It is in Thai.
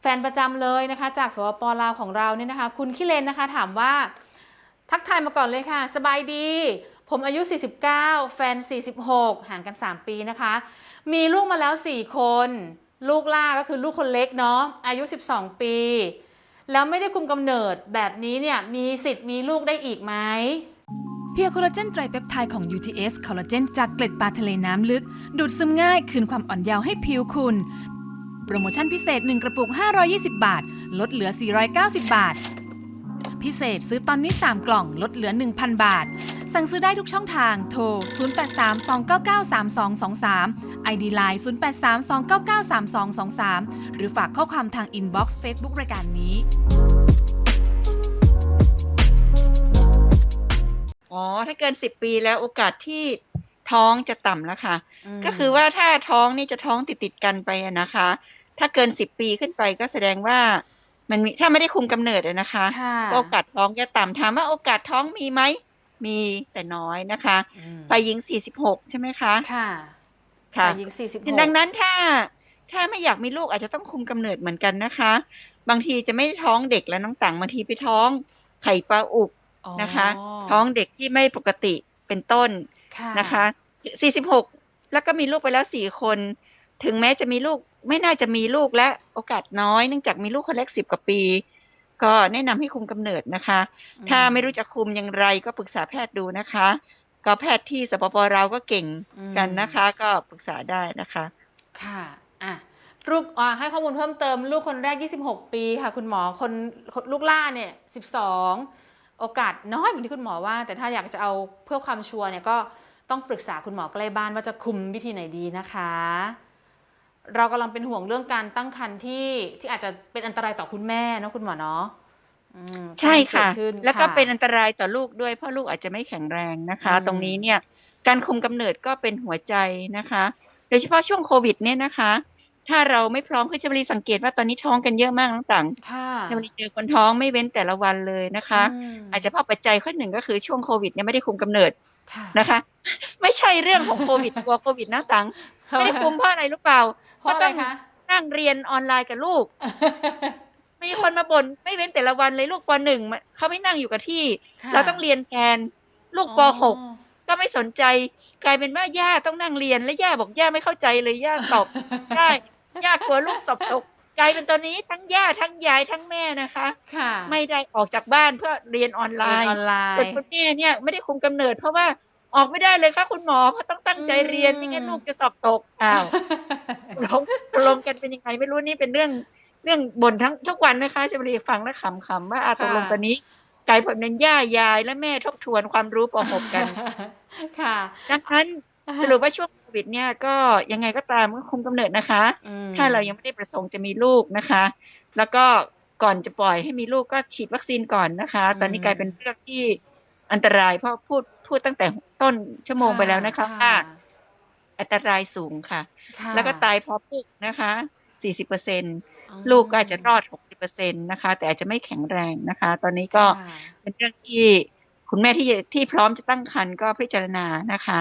แฟนประจำเลยนะคะ จากสวปลาวของเราเนี่ยนะคะ คุณคิเลนนะคะถามว่า ทักทายมาก่อนเลยค่ะ สบายดี ผมอายุ 49 แฟน 46 ห่างกัน 3 ปีนะคะ มีลูกมาแล้ว 4 คน ลูกล่าก็คือลูกคนเล็กเนาะอายุ 12 ปี แล้วไม่ได้คุมกำเนิดแบบนี้เนี่ยมีสิทธิ์มีลูกได้อีกไหมเพียร์คลลาเจนไตรเปปไทด์ของ UTS คอลลาเจนจากเกล็ดปลาทะเลน้ำลึก ดูดซึมง่ายคืนความอ่อนเยาว์ให้ผิวคุณ โปรโมชั่นพิเศษ 1 กระปุก 520 บาท ลดเหลือ 490 บาท พิเศษซื้อตอนนี้ 3 กล่อง ลดเหลือ 1,000 บาท สั่งซื้อได้ทุกช่องทางโทร 0832993223 ID Line 0832993223 หรือฝากข้อความทางอินบ็อกซ์เฟซบุ๊กรายการนี้อ๋อ ถ้าเกินสิบปีแล้วโอกาสที่ท้องจะต่ำแล้วค่ะมก็คือว่าถ้าท้องนี่จะท้องติดติดๆกันไปอะนะคะ ถ้าเกินสิบปีขึ้นไปก็แสดงว่ามันมีถ้าไม่ได้คุมกำเนิดอะนะคะค่ะก็โอกาสท้องจะต่ำถามว่าโอกาสท้องมีไหมมีแต่น้อยนะคะอืมฝ่ายหญิงสี่สิบหกใช่ไหมคะค่ะค่ะฝ่ายหญิง46ดังนั้นถ้าถ้าไม่อยากมีลูกอาจจะต้องคุมกำเนิดเหมือนกันนะคะ บางทีจะไม่ได้ท้องเด็กแล้วน้องต่างบางทีไปท้องไข่ปลาอุกอ๋อนะคะ ท้องเด็กที่ไม่ปกติเป็นต้นค่ะนะคะ46แล้วก็มีลูกไปแล้ว4คน ถึงแม้จะมีลูกไม่น่าจะมีลูกและโอกาสน้อยเนื่องจากมีลูกคนเล็ก10กว่าปี ก็แนะนำให้คุมกำเนิดนะคะอืถ้าไม่รู้จะคุมอย่างไรก็ปรึกษาแพทย์ดูนะคะ ก็แพทย์ที่สปปเราก็เก่งอืมกันนะคะ ก็ปรึกษาได้นะคะ ค่ะอะลูกอ่าให้ข้อมูลเพิ่มเติม ลูกคนแรก 26 ปีค่ะ คุณหมอคนคนลูกล่าเนี่ย 12 โอกาสน้อยเหมือนที่คุณหมอว่า แต่ถ้าอยากจะเอาเพื่อความชัวร์เนี่ยก็ต้องปรึกษาคุณหมอใกล้บ้านว่าจะคุมวิธีไหนดีนะคะ เรากำลังเป็นห่วงเรื่องการตั้งครรภ์ที่ที่อาจจะเป็นอันตรายต่อคุณแม่เนอะคุณหมอเนาะอืมใช่ค่ะที่มันเกิดขึ้นแล้วก็ค่ะเป็นอันตรายต่อลูกด้วยเพราะลูกอาจจะไม่แข็งแรงนะคะอืมตรงนี้เนี่ยการคุมกำเนิดก็เป็นหัวใจนะคะ โดยเฉพาะช่วงโควิดเนี่ยนะคะ ถ้าเราไม่พร้อมคือชมรีสังเกตว่าตอนนี้ท้องกันเยอะมากน้องต่างค่ะชมรีเจอคนท้องไม่เว้นแต่ละวันเลยนะคะอืมอาจจะเพราะปัจจัยข้อหนึ่งก็คือช่วงโควิดเนี่ยไม่ได้คุมกำเนิดค่ะ นะคะ ไม่ใช่เรื่องของโควิดกลัวโควิดนะตังไม่ได้คุมเพราะอะไรรู้เปล่าเพราะอะไรคะนั่งเรียนออนไลน์กับลูก มีคนมาบ่นไม่เว้นแต่ละวันเลยลูกปหนึ่งเขาไม่นั่งอยู่กับที่ค่ะเราต้องเรียนแทนลูกปอ๋อหกก็ไม่สนใจกลายเป็นว่าย่าต้องนั่งเรียนและย่าบอกย่าไม่เข้าใจเลยย่าตอบได้ย่ากลัวลูกสอบตก กลายเป็นตอนนี้ทั้งย่าทั้งยายทั้งแม่นะคะ ค่ะไม่ได้ออกจากบ้านเพื่อเรียนออนไลเรียนน์ออนไลส่วนน์คุณแม่เนี่ยไม่ได้คุมกำเนิด เพราะว่าออกไม่ได้เลยค่ะคุณหมอเพราะต้องตั้งใจเรียนอืมไม่งั้นลูกจะสอบตกอ้าวตกลงตกลงกันเป็นยังไงไม่รู้นี่เป็นเรื่องเรื่องบ่นทั้งทุกวันนะคะชมรีฟังแล้วขำๆว่าอาตกลงตอนนี้กลายเป็นย่ายายและแม่ทบทวนความรู้ป .6 กัน ค่ะดังนั้น สรุปว่าช่วงโควิดเนี่ยก็ยังไงก็ตามก็คุมกำเนิดนะคะอืมถ้าเรายังไม่ได้ประสงค์จะมีลูกนะคะ แล้วก็ก่อนจะปล่อยให้มีลูกก็ฉีดวัคซีนก่อนนะคะ ตอนนี้กลายเป็นเรื่องที่อันตรายเพราะพูดพูดตั้งแต่ต้นชั่วโมงไปแล้วนะคะว่าอันตรายสูงค่ะค่ะ แล้วก็ตายเพราะลูกนะคะ40เปอร์เซ็นอ๋อลูกก็อาจจะรอด60เปอร์เซ็นนะคะ แต่อาจจะไม่แข็งแรงนะคะ ตอนนี้ก็ค่ะเป็นเรื่องที่คุณแม่ที่ที่พร้อมจะตั้งครรภ์ก็พิจารณานะคะ